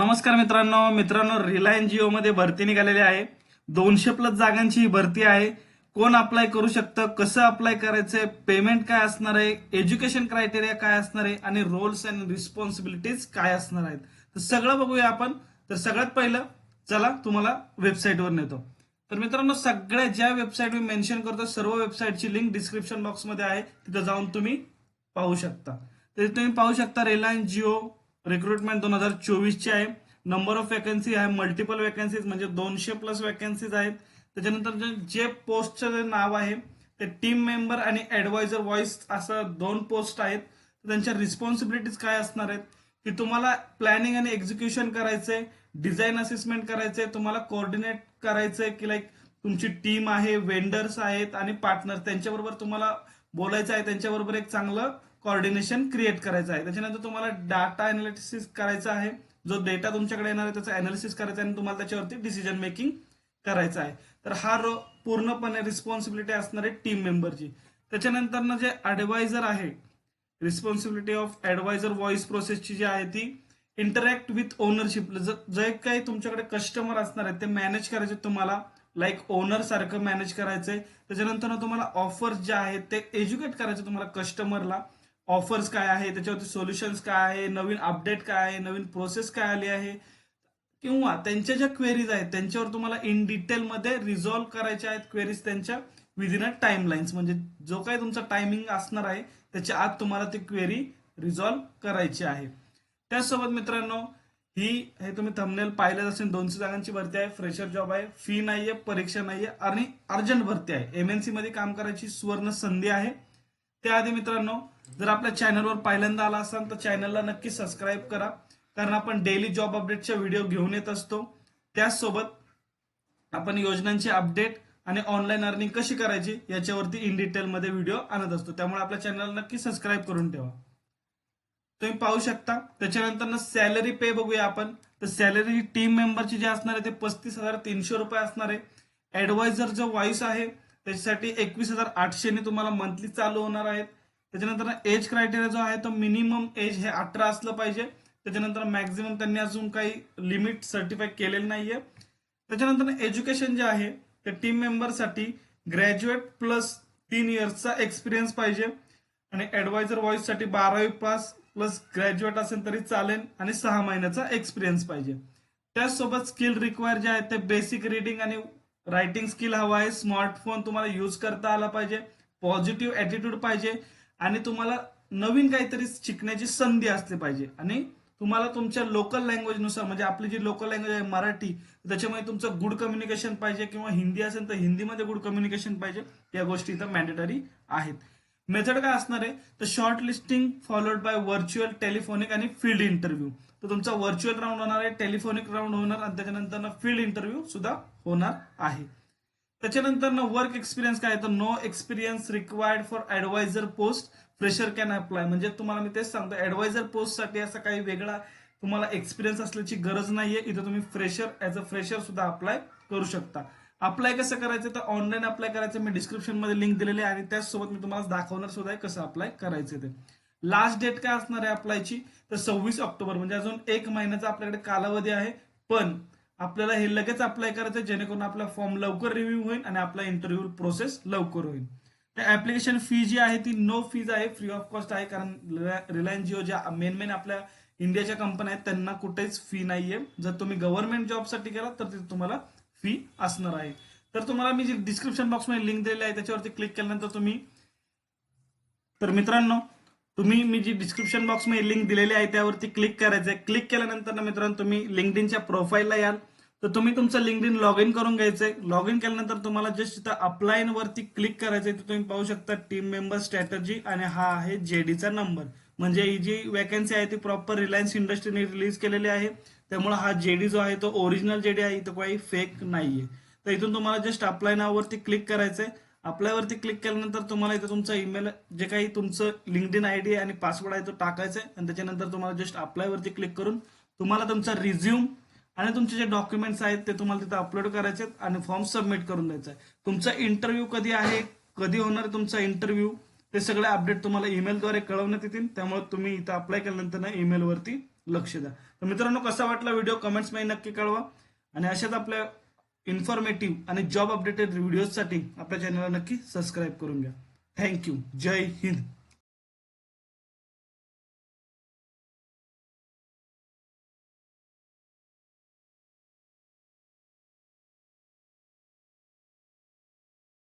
नमस्कार मित्रांनो मित्रांनो रिलायन्स जिओ मध्ये भरती निघालेली आहे. दोनशे प्लस जागांची ही भरती आहे. कोण अप्लाय करू शकतं कसं अप्लाय करायचंय पेमेंट काय असणार आहे एज्युकेशन क्रायटेरिया काय असणार आहे आणि रोल्स अँड रिस्पॉन्सिबिलिटीज काय असणार आहेत. तर सगळं बघूया आपण. तर सगळ्यात पहिलं चला तुम्हाला वेबसाईटवर नेतो तर मित्रांनो सगळ्या ज्या वेबसाईट मी मेन्शन करतो सर्व वेबसाईटची लिंक डिस्क्रिप्शन बॉक्समध्ये आहे. तिथं जाऊन तुम्ही पाहू शकता. तर तुम्ही पाहू शकता रिलायन्स जिओ रिक्रुटमेंट दोन हजार चोवीसची आहे. नंबर ऑफ वॅकन्सी आहे. मल्टिपल वॅकन्सीज म्हणजे दोनशे प्लस वॅकन्सीज आहेत त्याच्यानंतर जे- पोस्टचं जे नाव आहे ते टीम मेंबर आणि ऍडवायझर व्हॉइस असं दोन पोस्ट आहेत. त्यांच्या रिस्पॉन्सिबिलिटीज काय असणार आहेत? की तुम्हाला प्लॅनिंग आणि एक्झिक्युशन करायचंय डिझाईन असेसमेंट करायचंय तुम्हाला कोऑर्डिनेट करायचंय की लाईक तुमची टीम आहे वेंडर्स आहेत आणि पार्टनर त्यांच्याबरोबर तुम्हाला बोलायचं आहे. त्यांच्याबरोबर एक चांगलं कॉर्डिनेशन क्रिएट करायचं आहे. त्याच्यानंतर तुम्हाला डाटा अनालिसिस करायचा आहे. जो डेटा तुमच्याकडे येणार आहे त्याचं अनालिसिस करायचं आहे आणि तुम्हाला त्याच्यावरती डिसिजन मेकिंग करायचं आहे. तर हा रो पूर्णपणे रिस्पॉन्सिबिलिटी असणार आहे टीम मेंबरची त्याच्यानंतर जे ऍडवायझर आहे रिस्पॉन्सिबिलिटी ऑफ ऍडवायझर व्हॉइस प्रोसेसची जी आहे ती इंटरॅक्ट विथ ओनरशिप जे काही तुमच्याकडे कस्टमर असणार आहेत ते मॅनेज करायचे तुम्हाला. लाईक ओनर सारखं मॅनेज करायचंय. त्याच्यानंतर तुम्हाला ऑफर्स जे आहेत ते एज्युकेट करायचे तुम्हाला कस्टमरला ऑफर्स काय आहे त्याच्यावरती सोल्युशन्स काय आहे नवीन अपडेट काय आहे नवीन प्रोसेस काय आली आहे? किंवा त्यांच्या ज्या क्वेरीज आहेत त्यांच्यावर तुम्हाला इन डिटेलमध्ये रिझॉल्व्ह करायच्या आहेत क्वेरीज त्यांच्या विदिन अ टाइम लाईन्स म्हणजे जो काही तुमचा टायमिंग असणार आहे त्याच्या आत तुम्हाला ती क्वेरी रिझॉल्व्ह करायची आहे. त्याचसोबत मित्रांनो ही हे तुम्ही थंबनेल पाहिलंच असेल दोनशे जागांची भरती आहे फ्रेशर जॉब आहे फी नाहीये परीक्षा नाहीये आणि अर्जंट भरती आहे. एमएनसी मध्ये काम करायची सुवर्ण संधी आहे. त्याआधी मित्रांनो जर आपल्या चॅनलवर पहिल्यांदा आला असाल तर चॅनलला नक्की सबस्क्राईब करा. कारण आपण डेली जॉब अपडेटच्या व्हिडिओ घेऊन येत असतो. त्याचसोबत आपण योजनांची अपडेट आणि ऑनलाईन अर्निंग कशी करायची याच्यावरती इन डिटेलमध्ये व्हिडिओ आणत असतो. त्यामुळे आपल्या चॅनलला नक्की सबस्क्राईब करून ठेवा. तुम्ही पाहू शकता त्याच्यानंतर सॅलरी पे बघूया आपण. तर सॅलरी टीम मेंबरची जे असणार आहे ते पस्तीस हजार तीनशे रुपये असणार आहे. ऍडवायझर जो व्हॉइस आहे. त्याच्यासाठी एकवीस हजार आठशेने तुम्हाला मंथली चालू होणार आहेत. त्याच्यानंतर एज क्रायटेरिया जो आहे तो मिनिमम एज हे अठरा असलं पाहिजे. त्याच्यानंतर मॅक्झिमम त्यांनी अजून काही लिमिट सर्टिफाय केलेलं नाहीये. त्याच्यानंतर एज्युकेशन जे आहे ते टीम मेंबरसाठी ग्रॅज्युएट प्लस तीन इयर्सचा एक्सपिरियन्स पाहिजे. आणि ॲडवायझरसाठी बारावी पास प्लस ग्रॅज्युएट असेल तरी चालेल आणि सहा महिन्याचा एक्सपिरियन्स पाहिजे. त्याचसोबत स्किल रिक्वायर जे आहे ते बेसिक रिडिंग आणि रायटिंग स्किल हवा आहे स्मार्टफोन तुम्हाला यूज करता आला पाहिजे पॉझिटिव्ह ॲटिट्यूड पाहिजे आणि तुम्हाला नवीन काहीतरी शिकण्याची संधी असली पाहिजे. आणि तुम्हाला तुमच्या लोकल लँग्वेजनुसार म्हणजे आपली जी लोकल लँग्वेज आहे मराठी त्याच्यामध्ये तुमचं गुड कम्युनिकेशन पाहिजे किंवा हिंदी असेल तर हिंदीमध्ये गुड कम्युनिकेशन पाहिजे या गोष्टी इथं मॅन्डेटरी आहेत. मेथड काय असणार आहे? तर short listing followed by virtual telephonic आणि फील्ड इंटरव्ह्यू तर तुमचा व्हर्च्युअल राऊंड होणार आहे टेलिफोनिक राऊंड होणार आणि त्याच्यानंतर फील्ड इंटरव्ह्यू सुद्धा होणार आहे. त्याच्यानंतर वर्क एक्सपिरियन्स काय तर no experience required for adviser post fresher can apply म्हणजे तुम्हाला मी तेच सांगतो ऍडवायझर पोस्टसाठी असा काही वेगळा तुम्हाला एक्सपिरियन्स असल्याची गरज नाहीये. इथं तुम्ही फ्रेशर ऍज अ फ्रेशर सुद्धा अप्लाय करू शकता. अप्लाय कसं करायचं? तर ऑनलाईन अप्लाय करायचं. मी डिस्क्रिप्शनमध्ये लिंक दिलेली आहे आणि त्याचसोबत मी तुम्हाला दाखवणार सुद्धा आहे कसं अप्लाय करायचं ते. लास्ट डेट काय असणार आहे अप्लायची तर सव्वीस ऑक्टोबर म्हणजे अजून एक महिन्याचा आपल्याकडे कालावधी आहे. पण आपल्याला हे लगेच अप्लाय करायचं जेणेकरून आपला फॉर्म लवकर रिव्ह्यू होईल आणि आपला इंटरव्ह्यू प्रोसेस लवकर होईल. त्या ऍप्लिकेशन फी जी आहे ती नो फीज आहे फ्री ऑफ कॉस्ट आहे. कारण रिलायन्स जिओ ज्या मेन मेन आपल्या इंडियाच्या कंपन्या आहेत त्यांना कुठेच फी नाहीये. जर तुम्ही गव्हर्नमेंट जॉबसाठी केला तर तिथे तुम्हाला फी असणार आहे. तर तुम्हाला मी जी डिस्क्रिप्शन बॉक्समध्ये लिंक दिलेली आहे त्याच्यावरती क्लिक केल्यानंतर तुम्ही तर मित्रांनो तुम्ही मी जी डिस्क्रिप्शन बॉक्समध्ये लिंक दिलेली आहे त्यावरती क्लिक करायचं आहे क्लिक केल्यानंतर ना मित्रांनो तुम्ही लिंकडिनच्या प्रोफाईलला याल. तर तुम्ही तुमचं लिंकडिन लॉग इन करून घ्यायचं आहे लॉग इन केल्यानंतर तुम्हाला जस्ट तिथं अप्लाय वरती क्लिक आहे तर तुम्ही पाहू शकता टीम मेंबर स्ट्रॅटर्जी आणि हा आहे जेडीचा नंबर म्हणजे ही जी वॅकन्सी आहे ती प्रॉपर रिलायन्स इंडस्ट्रीने रिलीज केलेली आहे. त्यामुळे हा जेडी जो आहे तो ओरिजिनल जेडी आहे इथं काही फेक नाहीये. तर इथून तुम्हाला जस्ट अप्लाय नाववरती क्लिक करायचंय. अप्लाय वरती क्लिक केल्यानंतर तुम्हाला इथं तुमचा ईमेल जे काही तुमचं लिंकडिन आयडी आणि पासवर्ड आहे तो टाकायचा आहे आणि त्याच्यानंतर तुम्हाला जस्ट अप्लाय वरती क्लिक करून तुम्हाला तुमचा रिझ्यूम आणि तुमचे जे डॉक्युमेंट्स आहेत ते तुम्हाला तिथे अपलोड करायचे आहेत आणि फॉर्म सबमिट करून द्यायचा आहे तुमचा इंटरव्ह्यू कधी आहे कधी होणार तुमचा इंटरव्ह्यू ते सगळे अपडेट तुम्हाला ईमेलद्वारे कळवण्यात येतील. त्यामुळे तुम्ही इथं अप्लाय केल्यानंतर ना ईमेलवरती लक्ष द्या. तर मित्रांनो कसा वाटला व्हिडिओ कमेंट्समध्ये नक्की कळवा. आणि अशाच आपल्या इन्फॉर्मेटिव्ह आणि जॉब अपडेटेड व्हिडिओसाठी आपल्या चॅनलला नक्की सबस्क्राईब करून घ्या. थँक्यू जय हिंद.